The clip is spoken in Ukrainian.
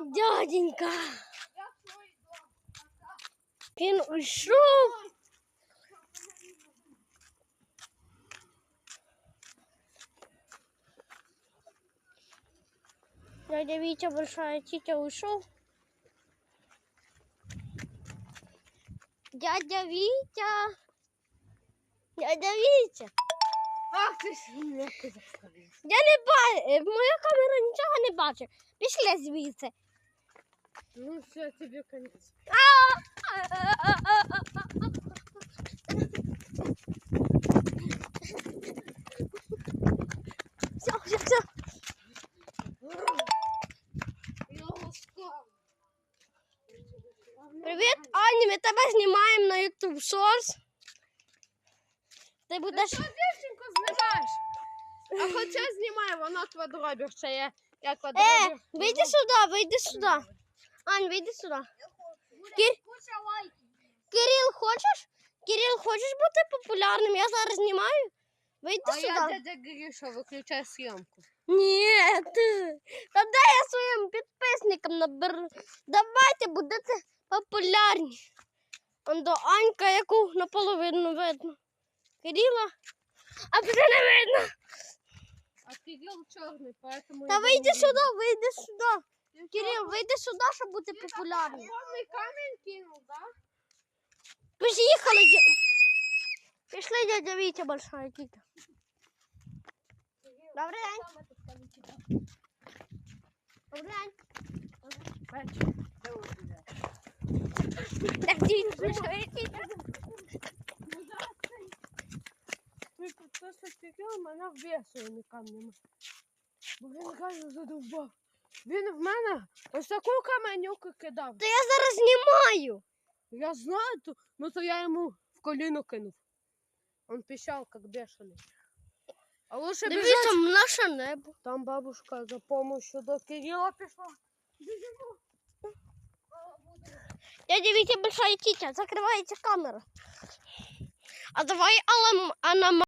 Дяденька. Він ушов. Дядя Витя большая тетя ушел. Дядя Вітя. Дядя Вітя. Ах ти ж не. Я не бачу. Моя камера нічого не бачить. Пішли звідси. Ну все, тобі конець. Все, все, все. Я устал. Привіт, Аня, ми тебе знімаємо на YouTube Source. Ти будеш. Що дівчинку знімаєш? А хоча знімай, воно квадробір ще є. Я Е, вийди сюди, вийди сюди. Ань, вийди сюди. Кир... Кирил, хочеш? Кирил, хочеш бути популярним? Я зараз знімаю. Вийди А сюди. я дядя Гриша. Ні, ти. Та дай я своїм підписникам наберу. Давайте будете популярні. Он до Анька, яку наполовину видно. Кирила, а вже не видно. А Кирил чорний, поэтому... Та вийди сюди, вийди сюди. Ти Кирил, вийди сюди, щоб бути Ти популярним. Огромний камінь кинув, да? Поїхали. Пішли, дядя Вітя, большая тітя. Добрий день. Добрий день. Так, дідь, большая. Ти тут просто мене вб'є своїми камнями. Бо він реально задовбав. Він в мене ось таку каменюку кидав. Та я зараз знімаю. Я знаю, ну то я йому в коліно кинув. Он пищал, как бешеный. А лучше бежать. Дивіться, наше небо. Там бабушка за помощью до Кирилла пришла. Бежимо. Дядя Вітя, большая тітя, закривається камера. А давай Алам, Анна